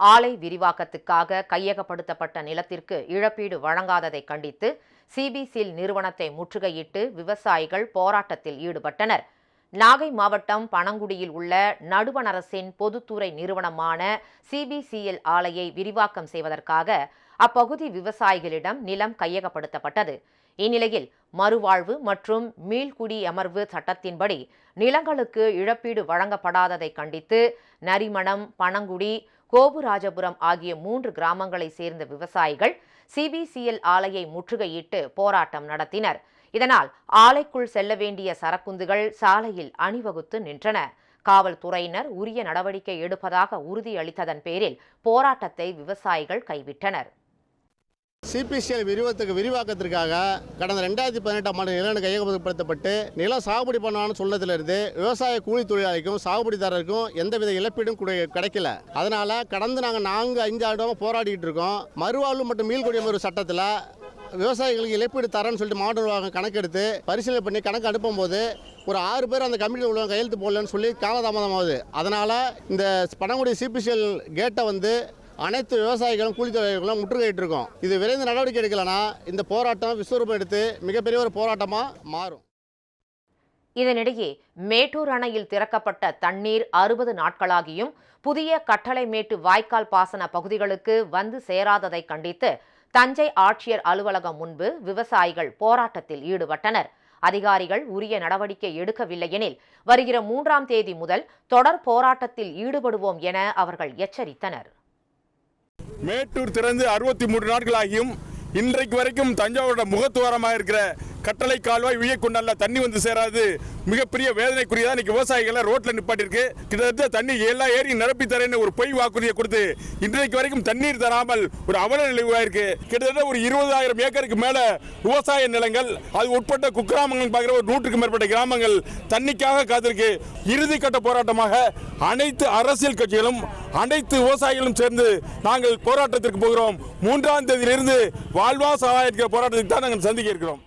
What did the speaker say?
ஆலை விரிவாக்கத்துக்காக கையகப்படுத்தப்பட்ட நிலத்திற்கு இழப்பீடு வழங்காததை கண்டித்து சிபிசில் நிறுவனத்தை முற்றுகையிட்டு விவசாயிகள் போராட்டத்தில் ஈடுபட்டனர். நாகை மாவட்டம் பனங்குடியில் உள்ள நடுவண் அரசின் பொதுத்துறை நிறுவனமான சிபிசிஎல் ஆலையை விரிவாக்கம் செய்வதற்காக அப்பகுதி விவசாயிகளிடம் நிலம் கையகப்படுத்தப்பட்டது. இந்நிலையில் மறுவாழ்வு மற்றும் மீள்குடி அமர்வு சட்டத்தின்படி நிலங்களுக்கு இழப்பீடு வழங்கப்படாததை கண்டித்து நரிமணம் பனங்குடி கோபுராஜபுரம் ஆகிய மூன்று கிராமங்களை சேர்ந்த விவசாயிகள் சிபிசிஎல் ஆலையை முற்றுகையிட்டு போராட்டம் நடத்தினர். இதனால் ஆலைக்குள் செல்ல வேண்டிய சரக்குந்துகள் சாலையில் அணிவகுத்து நின்றன. காவல்துறையினர் உரிய நடவடிக்கை எடுப்பதாக உறுதியளித்ததன் பேரில் போராட்டத்தை விவசாயிகள் கைவிட்டனர். சிபிசிஎல் விரிவத்துக்கு விரிவாக்கத்திற்காக கடந்த ரெண்டாயிரத்தி பதினெட்டாம் ஆண்டு நிலம் கையகப்படுத்தப்பட்டு நிலம் சாகுபடி பண்ணான்னு சொன்னதிலிருந்து விவசாய கூலி தொழிலாளிக்கும் சாகுபடிதாரருக்கும் எந்தவித இழப்பீடும் கிடைக்கல. அதனால கடந்து நாங்கள் நான்கு ஐந்து ஆண்டுமாக போராடிட்டு இருக்கோம். மறுவாழ்வு மற்றும் மீள்குடியமர்வு சட்டத்தில் விவசாயிகளுக்கு இழப்பீடு தரேன்னு சொல்லிட்டு மாவட்ட நிர்வாகம் கணக்கெடுத்து பரிசீலனை பண்ணி கணக்கு அனுப்பும்போது ஒரு ஆறு பேர் அந்த கமிட்டியில் உள்ளவங்க கையெழுத்து போடலன்னு சொல்லி காலதாமதமாகுது. அதனால் இந்த பணங்குடி சிபிசிஎல் கேட்டை வந்து அனைத்து விவசாயிகளும் கூலி தொழிலாளர்களும் முற்றுகையிட்டிருக்கோம். இது விரைந்து நடவடிக்கை எடுக்கலன்னா இந்த போராட்டம் விஸ்வரூபம் எடுத்து மிகப்பெரிய ஒரு போராட்டமாக மாறும். இதனிடையே மேட்டூர் அணையில் திறக்கப்பட்ட தண்ணீர் அறுபது நாட்களாகியும் புதிய கட்டளை மேட்டு வாய்க்கால் பாசன பகுதிகளுக்கு வந்து சேராததை கண்டித்து தஞ்சை ஆட்சியர் அலுவலகம் முன்பு விவசாயிகள் போராட்டத்தில் ஈடுபட்டனர். அதிகாரிகள் உரிய நடவடிக்கை எடுக்கவில்லை எனில் வருகிற மூன்றாம் தேதி முதல் தொடர் போராட்டத்தில் ஈடுபடுவோம் என அவர்கள் எச்சரித்தனர். மேட்டூர் திறந்து அறுபத்தி மூன்று நாட்களாகியும் இன்றைக்கு வரைக்கும் தஞ்சாவூரோட முகத்துவாரமாக இருக்கிற கட்டளை கால்வாய் வியக்குண்டால தண்ணி வந்து சேராது. மிகப்பெரிய வேதனைக்குரியதா இன்னைக்கு விவசாயிகளை ரோட்ல நிப்பாட்டிருக்கு கிட்டத்தட்ட தண்ணி எல்லா ஏரியும் நிரப்பி தரேன்னு ஒரு பொய் வாக்குறுதியை கொடுத்து இன்றைக்கு வரைக்கும் தண்ணீர் தராமல் ஒரு அவல நிலை கிட்டத்தட்ட ஒரு இருபதாயிரம் ஏக்கருக்கு மேல விவசாய நிலங்கள் அது உட்பட்ட குக்கிராமங்கள் பார்க்குற ஒரு நூற்றுக்கும் மேற்பட்ட கிராமங்கள் தண்ணிக்காக காத்திருக்கு. இறுதி கட்ட போராட்டமாக அனைத்து அரசியல் கட்சிகளும் அனைத்து விவசாயிகளும் சேர்ந்து நாங்கள் போராட்டத்திற்கு போகிறோம். மூன்றாம் தேதியிலிருந்து வாழ்வா சகாய போராட்டத்தை தான் நாங்கள் சந்திக்க இருக்கிறோம்.